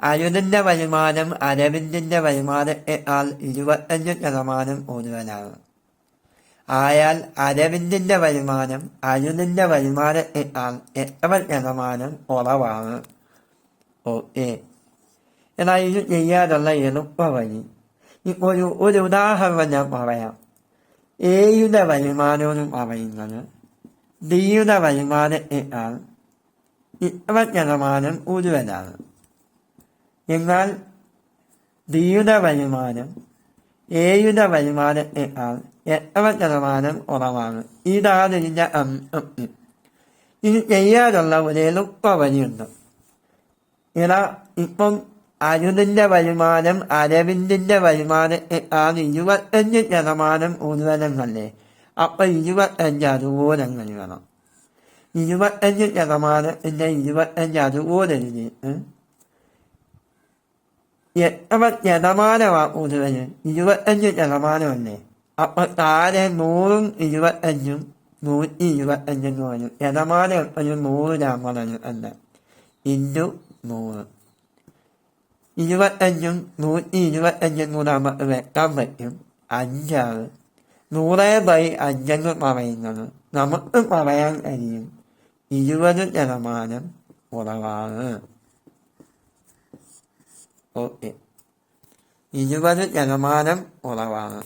അരുണിന്റെ വരുമാനം അരവിന്ദിന്റെ വരുമാനത്തെക്കാൾ ഇരുപത്തഞ്ച് ശതമാനം കൂടുതലാണ് ആയാൽ അരവിന്ദിന്റെ വരുമാനം അരുണിന്റെ വരുമാനത്തെക്കാൾ എത്ര ശതമാനം കുറവാണ്. ഓക്കെ. എന്നാൽ ഇത് ചെയ്യാനുള്ള എളുപ്പ വഴി. ഇപ്പോൾ ഒരു ഒരു ഉദാഹരണം ഞാൻ പറയാം. എയുടെ വരുമാനം പറയുന്നത് ഡിയുടെ വരുമാനത്തെക്കാൾ ഇത്ര ശതമാനം കൂടുതലാണ് എന്നാൽ ഡിയുടെ വരുമാനം എയുടെ വരുമാനത്തെക്കാൾ എത്ര ശതമാനം കുറവാണ്. ഇതാണ് ഇതിന്റെ ഇത് ചെയ്യാനുള്ള ഒരു എളുപ്പ വഴിയുണ്ട്. ഇതാ ഇപ്പം അരുണിന്റെ വരുമാനം അരവിന്ദിന്റെ വരുമാനത്തെക്കാൾ ഇരുപത്തഞ്ച് ശതമാനം കൂടുതലെന്നല്ലേ അപ്പം ഇരുപത്തഞ്ച് അതുപോലെ വേണം ഇരുപത്തഞ്ച് ശതമാനത്തിന്റെ ഇരുപത്തഞ്ച് അതുപോലെ എഴുതിയിട്ട് എത്ര ശതമാനമാ കൂടുതൽ ഇരുപത്തഞ്ച് ശതമാനമല്ലേ അപ്പൊ താഴെ നൂറും ഇരുപത്തഞ്ചും നൂറ്റി ഇരുപത്തഞ്ചും പറഞ്ഞു ശതമാനം നൂറ് പറഞ്ഞു അല്ല. ഇന്റു നൂറ്. ഇരുപത്തഞ്ചും നൂറ്റി ഇരുപത്തഞ്ചും കൂടെ നമുക്ക് വെക്കാൻ പറ്റും. അഞ്ചാറ്. നൂറേ ബൈ അഞ്ചെന്ന് പറയുന്നത് നമുക്ക് പറയാൻ കഴിയും. ഇരുപത് ശതമാനം കുറവാണ്. ഓക്കെ. ഇരുപത് ശതമാനം കുറവാണ്